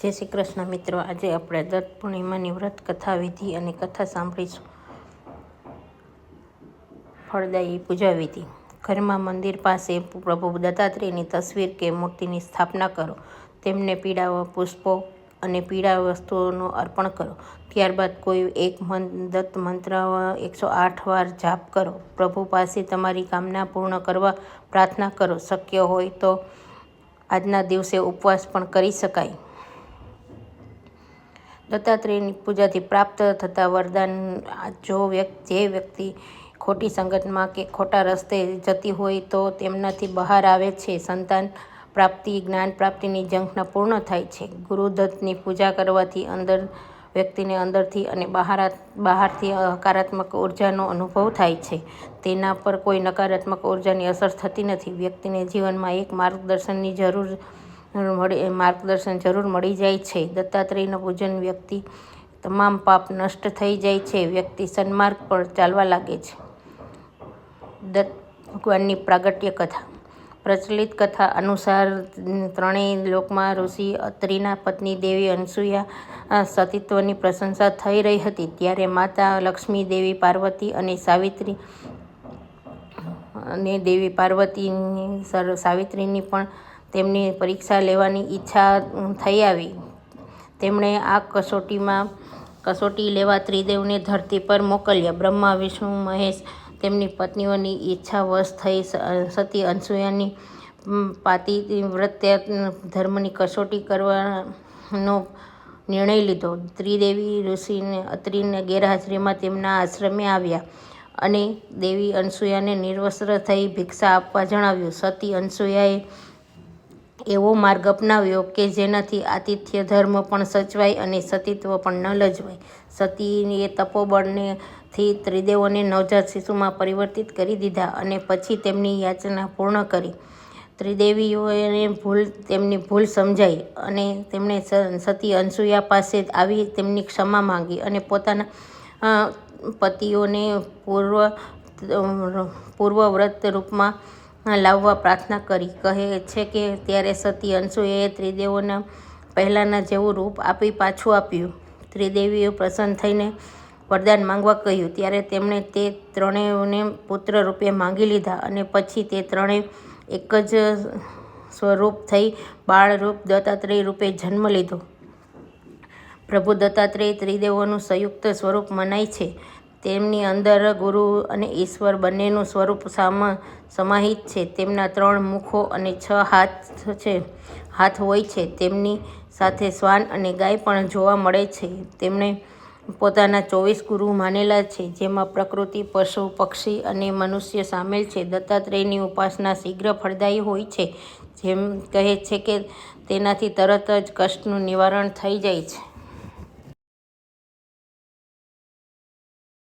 જય શ્રી કૃષ્ણ મિત્રો. આજે આપણે દત્ત પૂર્ણિમાની વ્રત કથા વિધિ અને કથા સાંભળીશું. ફળદાયી પૂજા વિધિ. ઘરમાં મંદિર પાસે પ્રભુ દત્તાત્રેયની તસવીર કે મૂર્તિની સ્થાપના કરો. તેમને પીળા પુષ્પો અને પીળા વસ્તુઓનું અર્પણ કરો. ત્યારબાદ કોઈ એક દત્ત મંત્ર એકસો આઠ વાર જાપ કરો. પ્રભુ પાસે તમારી કામના પૂર્ણ કરવા પ્રાર્થના કરો. શક્ય હોય તો આજના દિવસે ઉપવાસ પણ કરી શકાય. દત્તાત્રેયની પૂજાથી પ્રાપ્ત થતા વરદાન જો વ્યક્તિ જે વ્યક્તિ ખોટી સંગતમાં કે ખોટા રસ્તે જતી હોય તો તેમનાથી બહાર આવે છે. સંતાન પ્રાપ્તિ, જ્ઞાન પ્રાપ્તિની ઝંખના પૂર્ણ થાય છે. ગુરુદત્તની પૂજા કરવાથી અંદર, વ્યક્તિને અંદરથી અને બહાર બહારથી હકારાત્મક ઉર્જાનો અનુભવ થાય છે. તેના પર કોઈ નકારાત્મક ઉર્જાની અસર થતી નથી. વ્યક્તિને જીવનમાં એક માર્ગદર્શનની જરૂર મળી માર્ગદર્શન જરૂર મળી જાય છે. દત્તાત્રેયનું પૂજન વ્યક્તિ તમામ પાપ નષ્ટ થઈ જાય છે. વ્યક્તિ સન્માર્ગ પર ચાલવા લાગે છે. દત્ત ભગવાનની પ્રાગટ્ય કથા. પ્રચલિત કથા અનુસાર ત્રણેય લોકમાં ઋષિ, અત્રિના, પત્ની, દેવી, અનસુયા સતીત્વની પ્રશંસા થઈ રહી હતી. ત્યારે માતા લક્ષ્મી, દેવી પાર્વતી અને સાવિત્રી અને દેવી પાર્વતીની સાવિત્રીની પણ તેમની પરીક્ષા લેવાની ઈચ્છા થઈ આવી. તેમણે આ કસોટીમાં, કસોટી લેવા ત્રિદેવને ધરતી પર મોકલ્યા. બ્રહ્મા, વિષ્ણુ, મહેશ, તેમની પત્નીઓની ઈચ્છા વશ થઈ સતી અનસૂયાની પાતિવ્રત્ય ધર્મની કસોટી કરવાનો નિર્ણય લીધો. ત્રિદેવી ઋષિને, અત્રિને ગેરહાજરીમાં તેમના આશ્રમે આવ્યા અને દેવી અનસૂયાને નિર્વસ્ત્ર થઈ ભિક્ષા આપવા જણાવ્યું. સતી અનસૂયાએ એવો માર્ગ અપનાવ્યો કે જેનાથી આતિથ્ય ધર્મ પણ સચવાય અને સતીત્વ પણ ન લજવાય. સતીએ તપોબળનેથી ત્રિદેવોને નવજાત શિશુમાં પરિવર્તિત કરી દીધા અને પછી તેમની યાચના પૂર્ણ કરી. ત્રિદેવીઓને ભૂલ, તેમની ભૂલ સમજાઈ અને તેમણે સતી અનસૂયા પાસે આવી તેમની ક્ષમા માંગી અને પોતાના પતિઓને પૂર્વ પૂર્વવ્રત રૂપમાં લાવવા પ્રાર્થના કરી. કહે છે કે ત્યારે સતી અંશુએ ત્રિદેવોના પહેલાંના જેવું રૂપ આપી પાછું આપ્યું. ત્રિદેવીઓ પ્રસન્ન થઈને વરદાન માંગવા કહ્યું. ત્યારે તેમણે તે ત્રણેયને પુત્ર રૂપે માંગી લીધા અને પછી તે ત્રણેય એક જ સ્વરૂપ થઈ બાળરૂપ દત્તાત્રેય રૂપે જન્મ લીધો. પ્રભુ દત્તાત્રેય ત્રિદેવોનું સંયુક્ત સ્વરૂપ મનાય છે. તેમની અંદર ગુરુ અને ઈશ્વર બંનેનું સ્વરૂપ સમાહિત છે. તેમના ત્રણ મુખો અને છ હાથ છે. હાથ હોય છે. તેમની સાથે શ્વાન અને ગાય પણ જોવા મળે છે. તેમણે પોતાના ચોવીસ ગુરુ માનેલા છે, જેમાં પ્રકૃતિ, પશુ, પક્ષી અને મનુષ્ય સામેલ છે. દત્તાત્રેયની ઉપાસના શીઘ્ર ફળદાયી હોય છે, જેમ કહે છે કે તેનાથી તરત જ કષ્ટનું નિવારણ થઈ જાય છે.